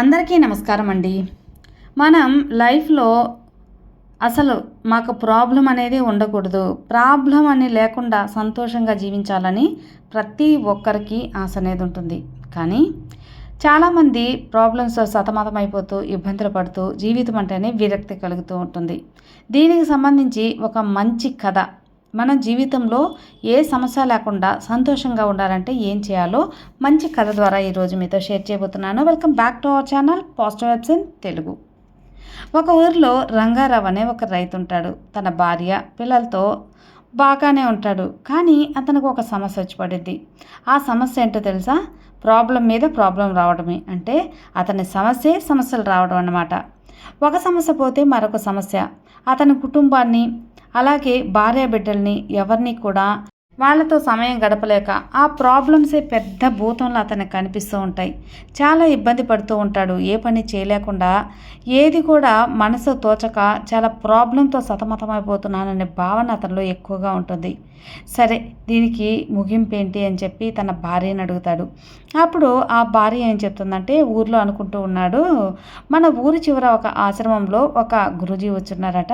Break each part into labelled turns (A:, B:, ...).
A: అందరికీ నమస్కారం అండి. మనం లైఫ్లో అసలు మాకు ప్రాబ్లం అనేది ఉండకూడదు. ప్రాబ్లం అని లేకుండా సంతోషంగా జీవించాలని ప్రతి ఒక్కరికి ఆశ అనేది ఉంటుంది. కానీ చాలామంది ప్రాబ్లమ్స్ సతమతమైపోతూ ఇబ్బందులు పడుతూ జీవితం అంటేనే విరక్తి కలుగుతూ ఉంటుంది. దీనికి సంబంధించి ఒక మంచి కథ మన జీవితంలో ఏ సమస్య లేకుండా సంతోషంగా ఉండాలంటే ఏం చేయాలో మంచి కథ ద్వారా ఈరోజు మీతో షేర్ చేయబోతున్నాను. Welcome back to our channel positive webs in Telugu ఒక ఊరిలో రంగారావు అనే ఒక రైతు ఉంటాడు. తన భార్య పిల్లలతో బాగానే ఉంటాడు. కానీ అతనికి ఒక సమస్య వచ్చి పడింది. ఆ సమస్య ఏంటో తెలుసా? ప్రాబ్లం మీద ప్రాబ్లం రావడమే. అంటే అతని సమస్యే సమస్యలు రావడం అన్నమాట. ఒక సమస్య పోతే మరొక సమస్య. అతని కుటుంబాన్ని అలాగే భార్య బిడ్డల్ని ఎవరిని కూడా వాళ్ళతో సమయం గడపలేక ఆ ప్రాబ్లమ్సే పెద్ద భూతంలో అతనికి కనిపిస్తూ ఉంటాయి. చాలా ఇబ్బంది పడుతూ ఉంటాడు. ఏ పని చేయలేకుండా ఏది కూడా మనసు తోచక చాలా ప్రాబ్లంతో సతమతమైపోతున్నాననే భావన అతనిలో ఎక్కువగా ఉంటుంది. సరే దీనికి ముగింపు ఏంటి అని చెప్పి తన భార్యను అడుగుతాడు. అప్పుడు ఆ భార్య ఏం చెప్తుందంటే ఊర్లో అనుకుంటూ ఉన్నాడు మన ఊరి చివర ఒక ఆశ్రమంలో ఒక గురుజీ వచ్చున్నారట.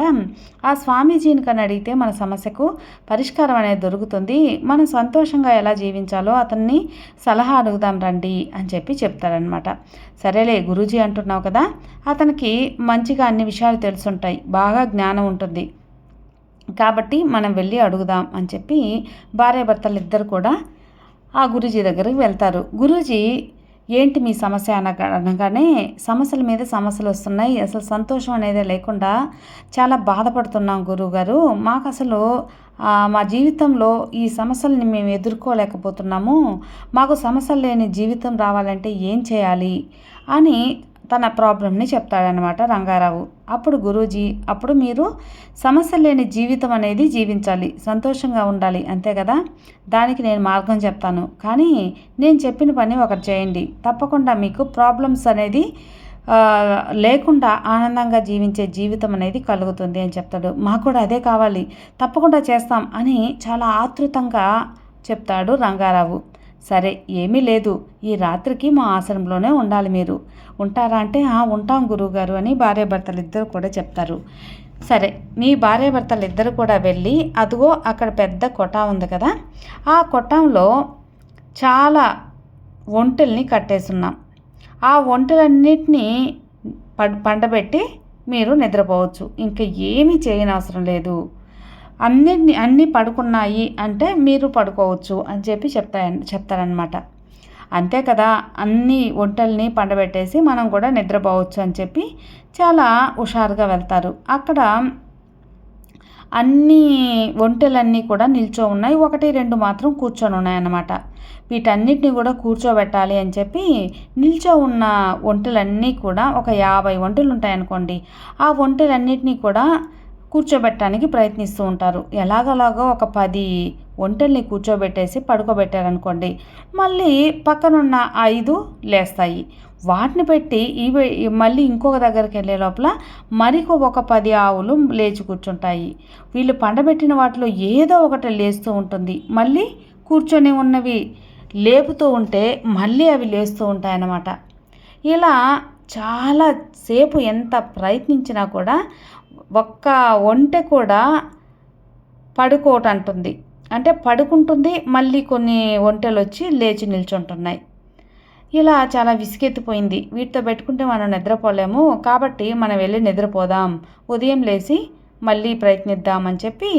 A: ఆ స్వామీజీని కని అడిగితే మన సమస్యకు పరిష్కారం అనేది దొరుకుతుంది. మనం సంతోషంగా ఎలా జీవించాలో అతన్ని సలహా అడుగుదాం రండి అని చెప్పి చెప్తారనమాట సరేలే గురూజీ అంటున్నావు కదా అతనికి మంచిగా అన్ని విషయాలు తెలుసుంటాయి బాగా జ్ఞానం ఉంటుంది. కాబట్టి మనం వెళ్ళి అడుగుదాం అని చెప్పి భార్యాభర్తలు ఇద్దరు కూడా ఆ గురూజీ దగ్గరికి వెళ్తారు. గురూజీ ఏంటి మీ సమస్య అనగా అనగానే సమస్యల మీద సమస్యలు వస్తున్నాయి. అసలు సంతోషం అనేది లేకుండా చాలా బాధపడుతున్నాం గురువుగారు. మాకు అసలు మా జీవితంలో ఈ సమస్యల్ని మేము ఎదుర్కోలేకపోతున్నాము. మాకు సమస్యలు లేని జీవితం రావాలంటే ఏం చేయాలి అని తన ప్రాబ్లమ్ని చెప్తాడనమాట రంగారావు. అప్పుడు గురూజీ అప్పుడు మీరు సమస్య లేని జీవితం అనేది జీవించాలి సంతోషంగా ఉండాలి అంతే కదా? దానికి నేను మార్గం చెప్తాను. కానీ నేను చెప్పిన పని ఒకటి చేయండి. తప్పకుండా మీకు ప్రాబ్లమ్స్ అనేది లేకుండా ఆనందంగా జీవించే జీవితం అనేది కలుగుతుంది అని చెప్తాడు. మాకు కూడా అదే కావాలి. తప్పకుండా చేస్తాం అని చాలా ఆతృతంగా చెప్తాడు రంగారావు. సరే ఏమీ లేదు. ఈ రాత్రికి మా ఆశ్రమంలోనే ఉండాలి మీరు. ఉంటారా అంటే ఉంటాం గురువుగారు అని భార్యాభర్తలు ఇద్దరు కూడా చెప్తారు. సరే మీ భార్యాభర్తలు ఇద్దరు కూడా వెళ్ళి అదిగో అక్కడ పెద్ద కొటా ఉంది కదా ఆ కొట్టంలో చాలా ఒంటెల్ని కట్టేసున్నాం. ఆ ఒంటెలన్నిటినీ పండబెట్టి మీరు నిద్రపోవచ్చు. ఇంకా ఏమీ చేయనవసరం లేదు. అన్నిటిని అన్నీ పడుకున్నాయి అంటే మీరు పడుకోవచ్చు అని చెప్పి చెప్తా చెప్తారనమాట అంతే కదా అన్ని వంటల్ని పండబెట్టేసి మనం కూడా నిద్రపోవచ్చు అని చెప్పి చాలా హుషారుగా వెళ్తారు. అక్కడ అన్ని ఒంటెలన్నీ కూడా నిల్చో ఉన్నాయి. ఒకటి రెండు మాత్రం కూర్చొని ఉన్నాయన్నమాట. వీటన్నిటిని కూడా కూర్చోబెట్టాలి అని చెప్పి నిల్చో ఉన్న ఒంటెలన్నీ కూడా ఒక యాభై ఒంటెలు ఉంటాయనుకోండి ఆ ఒంటెలన్నిటినీ కూడా కూర్చోబెట్టడానికి ప్రయత్నిస్తూ ఉంటారు. ఎలాగలాగో ఒక పది ఒంటల్ని కూర్చోబెట్టేసి పడుకోబెట్టారనుకోండి మళ్ళీ పక్కనున్న ఐదు లేస్తాయి. వాటిని పెట్టి ఇవి మళ్ళీ ఇంకొక దగ్గరికి వెళ్ళే లోపల మరికొ ఒక పది ఆవులు లేచి కూర్చుంటాయి. వీళ్ళు పండబెట్టిన వాటిలో ఏదో ఒకటి లేస్తూ ఉంటుంది. మళ్ళీ కూర్చొని ఉన్నవి లేపుతూ ఉంటే మళ్ళీ అవి లేస్తూ ఉంటాయన్నమాట. ఇలా చాలా సేపు ఎంత ప్రయత్నించినా కూడా ఒక్క ఒంటె కూడా పడుకోవటంటుంది అంటే పడుకుంటుంది మళ్ళీ కొన్ని ఒంటెలు వచ్చి లేచి నిల్చుంటున్నాయి. ఇలా చాలా విసిగెత్తిపోయింది. వీటితో పెట్టుకుంటే మనం నిద్రపోలేము. కాబట్టి మనం వెళ్ళి నిద్రపోదాం. ఉదయం లేచి మళ్ళీ ప్రయత్నిద్దామని చెప్పి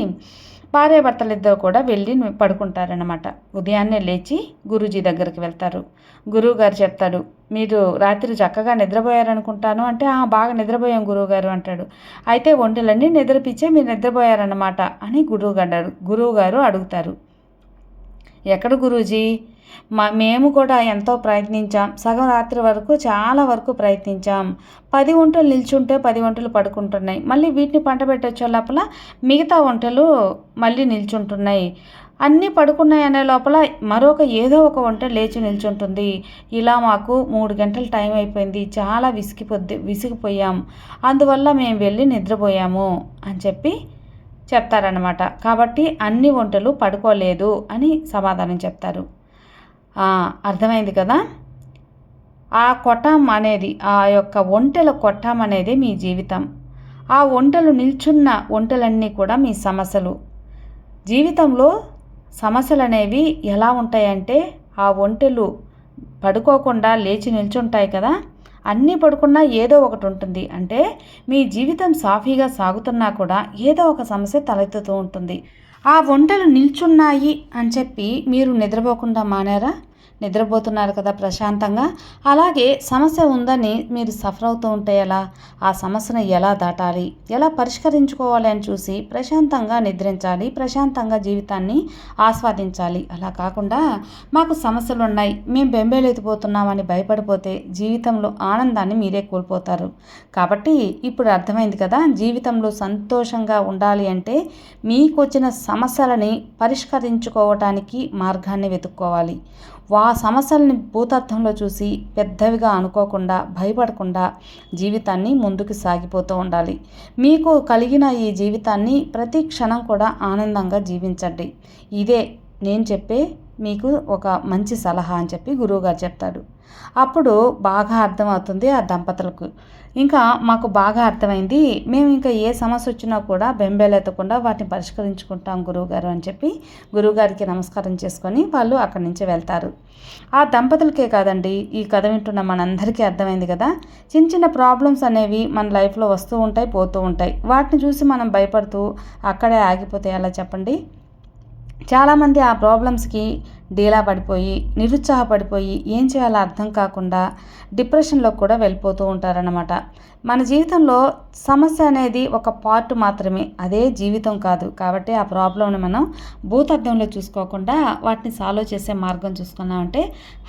A: భార్యాభర్తలిద్దరు కూడా వెళ్ళి పడుకుంటారనమాట ఉదయాన్నే లేచి గురూజీ దగ్గరికి వెళ్తారు. గురువు గారు చెప్తాడు మీరు రాత్రి చక్కగా నిద్రపోయారనుకుంటాను. అంటే బాగా నిద్రపోయాం గురువుగారు అంటాడు. అయితే ఒంటెలన్నీ నిద్రపిచ్చే మీరు నిద్రపోయారన్నమాట అని గురువు గారు గురువు గారు అడుగుతారు. ఎక్కడ గురూజీ? మా మేము కూడా ఎంతో ప్రయత్నించాం. సగం రాత్రి వరకు చాలా వరకు ప్రయత్నించాం. పది వంటలు నిల్చుంటే పది వంటలు పడుకుంటున్నాయి. మళ్ళీ వీటిని పంట పెట్టొచ్చే లోపల మిగతా వంటలు మళ్ళీ నిల్చుంటున్నాయి. అన్నీ పడుకున్నాయి అనే లోపల మరొక ఏదో ఒక వంట లేచి నిల్చుంటుంది. ఇలా మాకు మూడు గంటల టైం అయిపోయింది. చాలా విసిగిపోద్ది విసిగిపోయాం. అందువల్ల మేము వెళ్ళి నిద్రపోయాము అని చెప్పి చెప్తారనమాట కాబట్టి అన్ని వంటలు పడుకోలేదు అని సమాధానం చెప్తారు. అర్థమైంది కదా? ఆ కొట్టం అనేది ఆ యొక్క ఒంటెల కొట్టం అనేది మీ జీవితం. ఆ ఒంటెలు నిల్చున్న ఒంటెలన్నీ కూడా మీ సమస్యలు. జీవితంలో సమస్యలు అనేవి ఎలా ఉంటాయంటే ఆ ఒంటెలు పడుకోకుండా లేచి నిల్చుంటాయి కదా? అన్నీ పడుకున్నా ఏదో ఒకటి ఉంటుంది. అంటే మీ జీవితం సాఫీగా సాగుతున్నా కూడా ఏదో ఒక సమస్య తలెత్తుతూ ఉంటుంది. ఆ వంటలు నిల్చున్నాయి అని చెప్పి మీరు నిద్రపోకుండా మానారా? నిద్రపోతున్నారు కదా ప్రశాంతంగా. అలాగే సమస్య ఉందని మీరు సఫర్ అవుతూ ఉంటే ఎలా? ఆ సమస్యను ఎలా దాటాలి? ఎలా పరిష్కరించుకోవాలి అని చూసి ప్రశాంతంగా నిద్రించాలి ప్రశాంతంగా జీవితాన్ని ఆస్వాదించాలి. అలా కాకుండా మాకు సమస్యలు ఉన్నాయి మేము బెంబేలెత్తిపోతున్నామని భయపడిపోతే జీవితంలో ఆనందాన్ని మీరే కోల్పోతారు. కాబట్టి ఇప్పుడు అర్థమైంది కదా జీవితంలో సంతోషంగా ఉండాలి అంటే మీకు వచ్చిన సమస్యలని పరిష్కరించుకోవటానికి మార్గాన్ని వెతుక్కోవాలి. వా సమస్యల్ని భూతత్వంలో చూసి పెద్దవిగా అనుకోకుండా భయపడకుండా జీవితాన్ని ముందుకు సాగిపోతూ ఉండాలి. మీకు కలిగిన ఈ జీవితాన్ని ప్రతి క్షణం కూడా ఆనందంగా జీవించండి. ఇదే నేను చెప్పే మీకు ఒక మంచి సలహా అని చెప్పి గురువుగారు చెప్తాడు అప్పుడు బాగా అర్థమవుతుంది ఆ దంపతులకు. ఇంకా మాకు బాగా అర్థమైంది మేము ఇంకా ఏ సమస్య వచ్చినా కూడా బెంబేలెత్తకుండా వాటిని పరిష్కరించుకుంటాం గురువుగారు అని చెప్పి గురువుగారికి నమస్కారం చేసుకొని వాళ్ళు అక్కడి నుంచి వెళ్తారు. ఆ దంపతులకే కాదండి ఈ కథ వింటున్న మనందరికీ అర్థమైంది కదా. చిన్న చిన్న ప్రాబ్లమ్స్ అనేవి మన లైఫ్లో వస్తూ ఉంటాయి పోతూ ఉంటాయి. వాటిని చూసి మనం భయపడుతూ అక్కడే ఆగిపోతే ఎలా చెప్పండి? చాలామంది ఆ ప్రాబ్లమ్స్కి డీలా పడిపోయి నిరుత్సాహపడిపోయి ఏం చేయాలో అర్థం కాకుండా డిప్రెషన్లో కూడా వెళ్ళిపోతూ ఉంటారనమాట మన జీవితంలో సమస్య అనేది ఒక పార్ట్ మాత్రమే అదే జీవితం కాదు. కాబట్టి ఆ ప్రాబ్లంని మనం భూతద్దంలో చూసుకోకుండా వాటిని సాల్వ్ చేసే మార్గం చూసుకున్నామంటే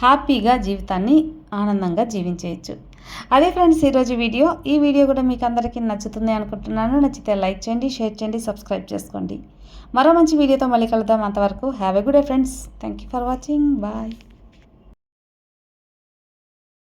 A: హ్యాపీగా జీవితాన్ని ఆనందంగా జీవించేయచ్చు. అదే ఫ్రెండ్స్ ఈరోజు వీడియో. ఈ వీడియో కూడా మీకు అందరికీ నచ్చుతుంది అనుకుంటున్నాను. నచ్చితే లైక్ చేయండి షేర్ చేయండి సబ్స్క్రైబ్ చేసుకోండి. మరో మంచి వీడియోతో మళ్ళీ కలుద్దాం. అంతవరకు have a good day friends. Thank you for watching. Bye.